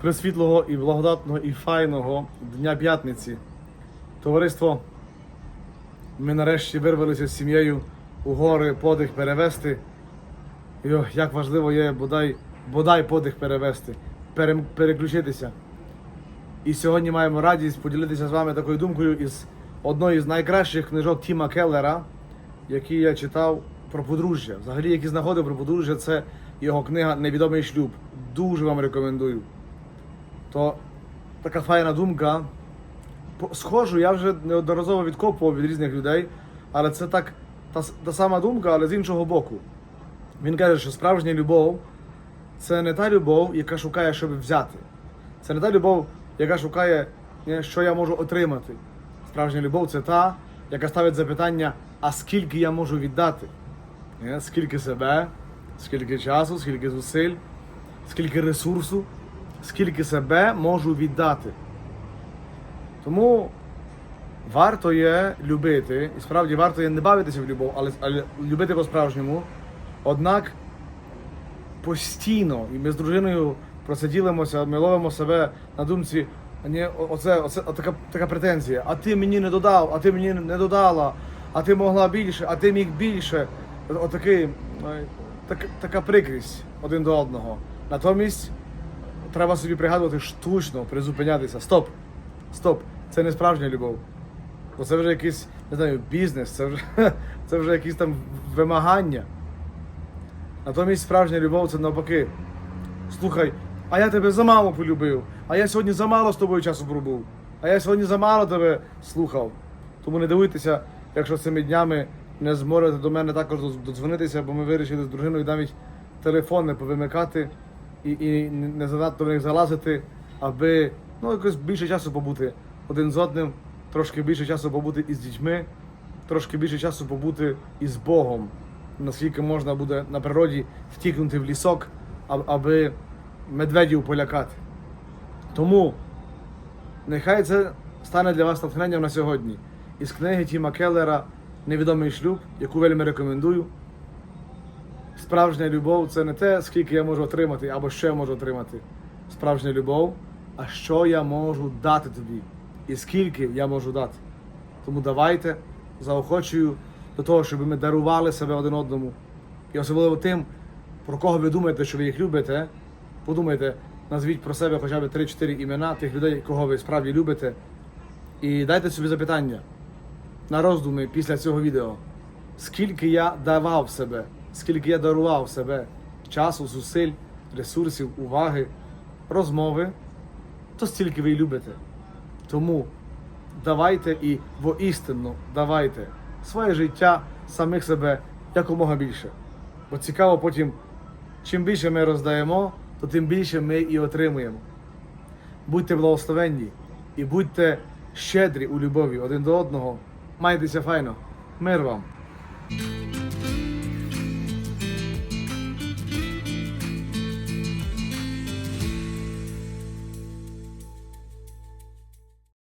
присвітлого і благодатного і файного Дня П'ятниці. Товариство, ми нарешті вирвалися з сім'єю у гори подих перевести. І ох, як важливо є бодай, бодай подих перевести, пере- переключитися. І сьогодні маємо радість поділитися з вами такою думкою із одної з найкращих книжок Тіма Келлера, який я читав про подружжя. Взагалі, які знаходив про подружжя, це його книга Невідомий шлюб. Дуже вам рекомендую. То така файна думка. Схожу, я вже неодноразово відкопував від різних людей, але це так та, та сама думка, але з іншого боку. Він каже, що справжня любов це не та любов, яка шукає, щоб взяти. Це не та любов, яка шукає, що я можу отримати. Справжня любов це та, яка ставить запитання, а скільки я можу віддати? Скільки себе, скільки часу, скільки зусиль, скільки ресурсу, скільки себе можу віддати. Тому варто є любити, і справді варто є не бавитися в любов, але, але любити по-справжньому. Однак постійно, і ми з дружиною про ділимося, ми ловимо себе на думці, «А ні, оце, оце така, така претензія. А ти мені не додав, а ти мені не додала, а ти могла більше, а ти міг більше. Отакий, так, така прикрість один до одного. Натомість треба собі пригадувати штучно, призупинятися. Стоп! Стоп! Це не справжня любов. Бо це вже якийсь, не знаю, бізнес, це вже, це вже якісь там вимагання. Натомість справжня любов це навпаки. Слухай, а я тебе замало полюбив, а я сьогодні замало з тобою часу пробув, а я сьогодні замало тебе слухав. Тому не дивуйтеся, якщо цими днями не зможете до мене також додзвонитися, бо ми вирішили з дружиною навіть телефон не повимикати і, і не занадто в них залазити, аби ну, якось більше часу побути один з одним, трошки більше часу побути із дітьми, трошки більше часу побути із Богом наскільки можна буде на природі втікнути в лісок, аби медведів полякати. Тому нехай це стане для вас натхненням на сьогодні. Із книги Тіма Келлера Невідомий шлюб, яку вельми рекомендую. Справжня любов це не те, скільки я можу отримати або що я можу отримати. Справжня любов, а що я можу дати тобі, і скільки я можу дати. Тому давайте заохочую до того, щоб ми дарували себе один одному. І особливо тим, про кого ви думаєте, що ви їх любите. Подумайте, назвіть про себе хоча б 3-4 імена тих людей, кого ви справді любите. І дайте собі запитання на роздуми після цього відео. Скільки я давав себе, скільки я дарував себе часу, зусиль, ресурсів, уваги, розмови, то стільки ви любите. Тому давайте і воістину давайте своє життя, самих себе якомога більше. Бо цікаво потім, чим більше ми роздаємо, то тим більше ми і отримуємо. Будьте благословенні і будьте щедрі у любові один до одного. Майтеся файно. Мир вам!